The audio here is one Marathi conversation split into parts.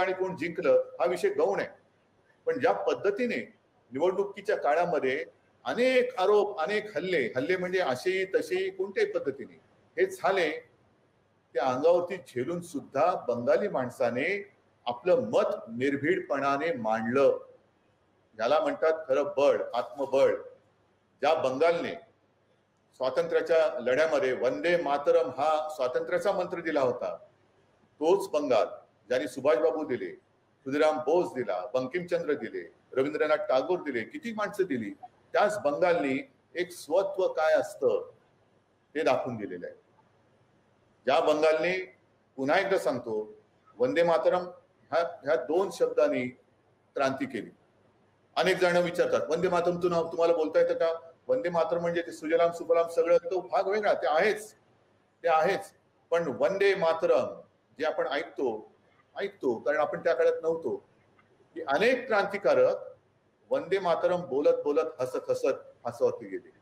आणि कोण जिंकलं हा विषय गौण आहे. पण ज्या पद्धतीने निवडणुकीच्या काळामध्ये अनेक आरोप अनेक हल्ले हल्ले म्हणजे असे तसेही कोणत्याही पद्धतीने हे झाले त्या अंगावरती झेलून सुद्धा बंगाली माणसाने आपलं मत निर्भीडपणाने मांडलं. ज्याला म्हणतात खरं बळ आत्मबळ. ज्या बंगालने स्वातंत्र्याच्या लढ्यामध्ये वंदे मातरम हा स्वातंत्र्याचा मंत्र दिला होता तोच बंगाल ज्यांनी सुभाषबाबू दिले खुदिराम बोस दिला बंकिमचंद्र दिले रवींद्रनाथ टागोर दिले किती माणसं दिली त्याच बंगालनी एक स्वत्व काय असतं ते दाखवून दिलेलं आहे. ज्या बंगालने पुन्हा एकदा सांगतो वंदे मातरम ह्या ह्या दोन शब्दांनी क्रांती केली. अनेक जण विचारतात वंदे मातरम तू तुम्हाला बोलता येतं का? वंदे मातरम म्हणजे ते सुजलाम सुफलाम सगळं तो भाग वेगळा ते आहेच ते आहेच. पण वंदे मातरम जे आपण ऐकतो ऐकतो कारण आपण त्या काळात नव्हतो. की अनेक क्रांतिकारक वंदे मातरम बोलत बोलत हसत हसत हसवत गेले.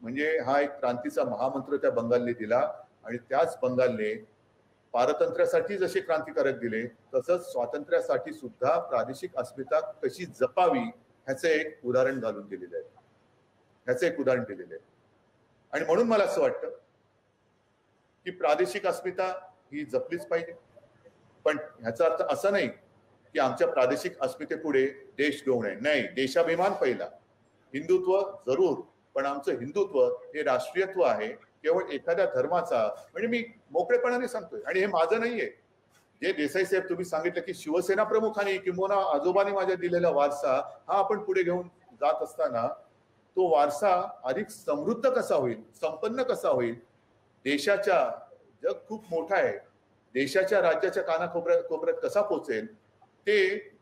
म्हणजे हा एक क्रांतीचा महामंत्र त्या बंगालने दिला आणि त्याच बंगालने पारतंत्र्यासाठी जसे क्रांतिकारक दिले तसंच स्वातंत्र्यासाठी सुद्धा प्रादेशिक अस्मिता कशी जपावी ह्याचं एक उदाहरण घालून दिलेलं आहे. ह्याचं एक उदाहरण दिलेलं आहे. आणि म्हणून मला असं वाटतं की प्रादेशिक अस्मिता ही जपलीच पाहिजे. पण ह्याचा अर्थ असा नाही की आमच्या प्रादेशिक अस्मितेपुढे देश गौण आहे नाही देशाभिमान पहिला. हिंदुत्व जरूर पण आमचं हिंदुत्व हे राष्ट्रीयत्व आहे. केवळ एखाद्या धर्माचा म्हणजे मी मोकळेपणाने सांगतोय. आणि हे माझं नाहीये. जे देसाई साहेब तुम्ही सांगितलं की शिवसेना प्रमुखांनी किंवा आजोबांनी माझ्या दिलेला वारसा हा आपण पुढे घेऊन जात असताना तो वारसा अधिक समृद्ध कसा होईल संपन्न कसा होईल? देशाच्या जग खूप मोठा आहे. देशाच्या राज्याच्या कानाकोपऱ्यात कोपऱ्यात कसा पोचेल ते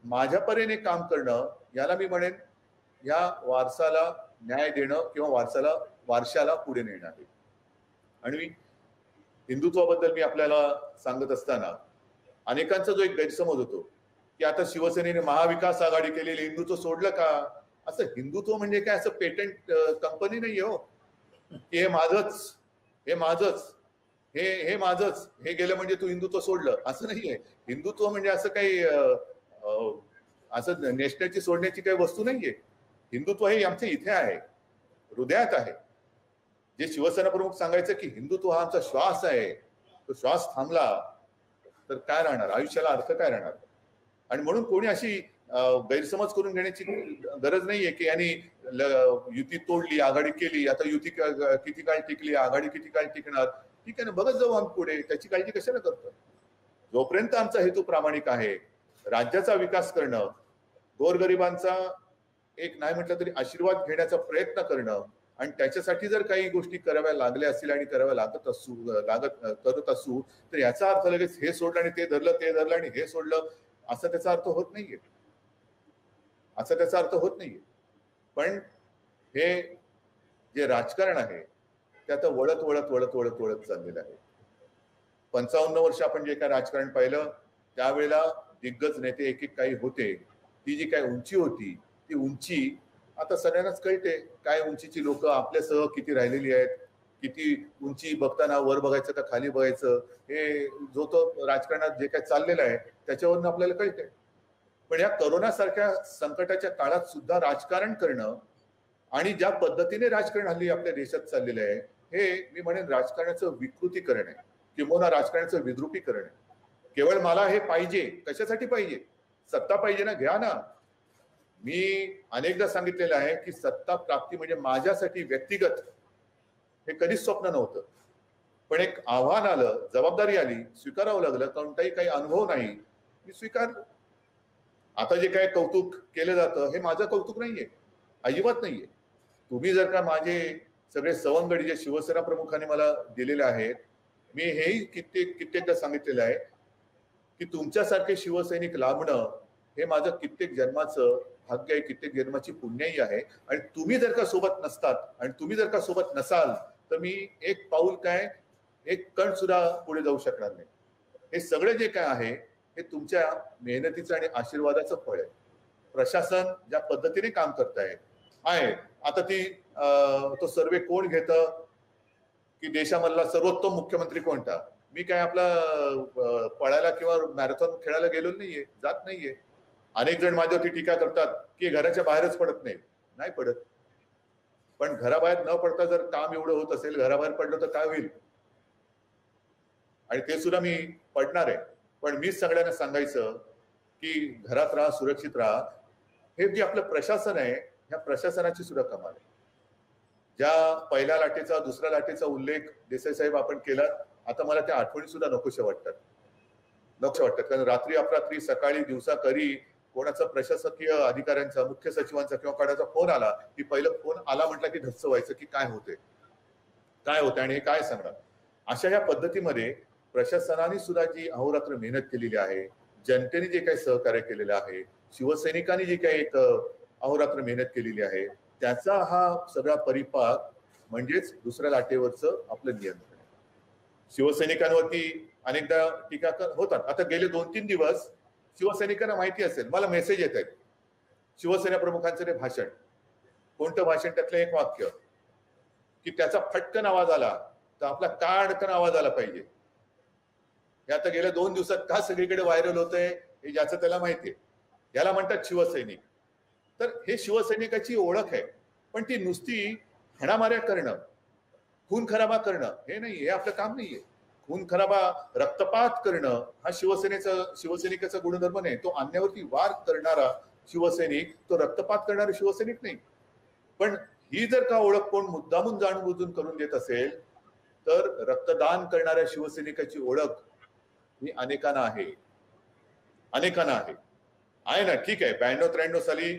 माझ्या परीने काम करणं याला मी म्हणेन या वारसाला न्याय देणं किंवा वारसाला वारशाला पुढे नेणं आहे. आणि मी हिंदुत्वाबद्दल मी आपल्याला सांगत असताना अनेकांचा जो एक गैरसमज होतो की आता शिवसेनेने महाविकास आघाडी केलेली हिंदुत्व सोडलं का? असं हिंदुत्व म्हणजे काय? असं पेटंट कंपनी नाही हो. हे माझच हे माझच. हे हे माझच. हे गेलं म्हणजे तू हिंदुत्व सोडलं. असं नाहीये. हिंदुत्व म्हणजे असं काही असं नेसण्याची सोडण्याची काही वस्तू नाहीये. हिंदुत्व हे आमच्या इथे आहे. हृदयात आहे. जे शिवसेना प्रमुख सांगायचं की हिंदुत्व हा आमचा श्वास आहे. तो श्वास थांबला तर काय राहणार? आयुष्याला अर्थ काय राहणार? आणि म्हणून कोणी अशी गैरसमज करून घेण्याची गरज नाहीये की यांनी युती तोडली आघाडी केली. आता युती किती काळ टिकली? आघाडी किती काळ टिकणार? ठीक आहे ना बघत जाऊ आम्ही पुढे. त्याची काळजी कशाला करतो? जोपर्यंत आमचा हेतू प्रामाणिक आहे राज्याचा विकास करणं गोरगरिबांचा एक नाही म्हटलं तरी आशीर्वाद घेण्याचा प्रयत्न करणं आणि त्याच्यासाठी जर काही गोष्टी कराव्या लागल्या असतील आणि कराव्या लागत असू लागत करत असू तर याचा अर्थ लगेच हे सोडलं आणि ते धरलं ते धरलं आणि हे सोडलं असा त्याचा अर्थ होत नाहीये. असा त्याचा अर्थ होत नाहीये. पण हे जे राजकारण आहे ते आता वळत वळत वळत वळत वळत चाललेलं आहे. पंचावन्न वर्ष आपण जे काय राजकारण पाहिलं त्यावेळेला दिग्गज नेते एक एक काही होते. ती जी काय उंची होती ती उंची आता सगळ्यांनाच कळते काय उंचीची लोक आपल्यासह किती राहिलेली आहेत किती उंची बघताना वर बघायचं का खाली बघायचं हे जो तो राजकारणात जे काय चाललेलं आहे त्याच्यावरून आपल्याला कळते. पण या करोना सारख्या संकटाच्या काळात सुद्धा राजकारण करणं आणि ज्या पद्धतीने राजकारण हल्ली आपल्या देशात चाललेलं आहे हे मी म्हणेन राजकारणाचं विकृतीकरण आहे. किंवा राजकारणाचं विद्रुपीकरण आहे. केवळ मला हे पाहिजे कशासाठी पाहिजे? सत्ता पाहिजे ना? घ्या ना. मी अनेकदा सांगितलेलं आहे की सत्ता प्राप्ती म्हणजे माझ्यासाठी व्यक्तिगत हे कधीच स्वप्न नव्हतं. पण एक आव्हान आलं जबाबदारी आली स्वीकारावं लागलं कोणताही काही अनुभव नाही मी स्वीकारलं. आता जे काय कौतुक केलं जातं हे माझं कौतुक नाहीये. अजिबात नाहीये. तुम्ही जर का माझे सगळे सवंगडी जे शिवसेना प्रमुखांनी मला दिलेले आहेत मी हेही कित्येक कित्येकदा सांगितलेलं आहे की तुमच्यासारखे शिवसैनिक लाभणं हे माझं कित्येक जन्माचं भाग्य आहे कित्येक जन्माची पुण्याही आहे. आणि तुम्ही जर का सोबत नसतात आणि तुम्ही जर का सोबत नसाल तर मी एक पाऊल काय एक कण सुद्धा पुढे जाऊ शकणार नाही. हे सगळे जे काय आहे हे तुमच्या मेहनतीचं आणि आशीर्वादाचं फळ आहे. प्रशासन ज्या पद्धतीने काम करत आहे. आता ती तो सर्वे कोण घेत? की देशामधला सर्वोत्तम मुख्यमंत्री कोणता? मी काय आपला पळायला किंवा मॅरेथॉन खेळायला गेलो नाहीये जात नाहीये. अनेक जण माझ्यावरती टीका करतात की घराच्या बाहेरच पडत नाही नाही पडत. पण घराबाहेर न पडता जर काम एवढं होत असेल घराबाहेर पडलं तर काय होईल? आणि ते सुद्धा मी पडणार आहे. पण मीच सगळ्यांना सांगायचं की घरात राहा सुरक्षित राहा. हे जे आपलं प्रशासन आहे ह्या प्रशासनाची सुद्धा कमाल आहे. ज्या पहिल्या लाटेचा दुसऱ्या लाटेचा उल्लेख देसाई साहेब आपण केला आता मला त्या आठवणी सुद्धा नकोशा वाटतात. नकोशा वाटतात. कारण रात्री अपरात्री सकाळी दिवसा करी कोणाचा प्रशासकीय अधिकाऱ्यांचा मुख्य सचिवांचा किंवा कोणाचा फोन आला की पहिलं फोन आला म्हटलं की धस्स व्हायचं की काय होते काय होते आणि हे काय सांगणार? अशा या पद्धतीमध्ये प्रशासनाने सुद्धा जी अहोरात्र मेहनत केलेली आहे जनतेने जे काही सहकार्य केलेलं आहे शिवसैनिकांनी जी काही एक अहोरात्र मेहनत केलेली आहे त्याचा हा सगळा परिपाक म्हणजेच दुसऱ्या लाटेवरचं आपलं नियंत्रण. शिवसैनिकांवरती अनेकदा टीका होतात. आता गेले दोन तीन दिवस शिवसैनिकांना माहिती असेल. मला मेसेज येत आहेत. शिवसेना प्रमुखांचं ते भाषण. कोणतं भाषण? त्यातलं एक वाक्य. की त्याचा फटकन आवाज आला तर आपला का अडकन आवाज आला पाहिजे. हे आता गेल्या दोन दिवसात का सगळीकडे व्हायरल होत आहे हे ज्याचं त्याला माहिती आहे. याला म्हणतात शिवसैनिक. तर हे शिवसैनिकाची ओळख आहे. पण ती नुसती हाणामाऱ्या करणं खून खराबा करणं हे नाही हे आपलं काम नाहीये. खून खराबा रक्तपात करणं हा शिवसेनेचा शिवसैनिकाचा गुणधर्म नाही. तो अन्यावरती वार करणारा शिवसैनिक तो रक्तपात करणारा शिवसैनिक नाही. पण ही जर का ओळख कोण मुद्दामून जाणबुजून करून देत असेल तर रक्तदान करणाऱ्या शिवसैनिकाची ओळख ही अनेकांना आहे. अनेकांना आहे. आहे ना ठीक आहे. ब्याण्णव त्र्याण्णव साली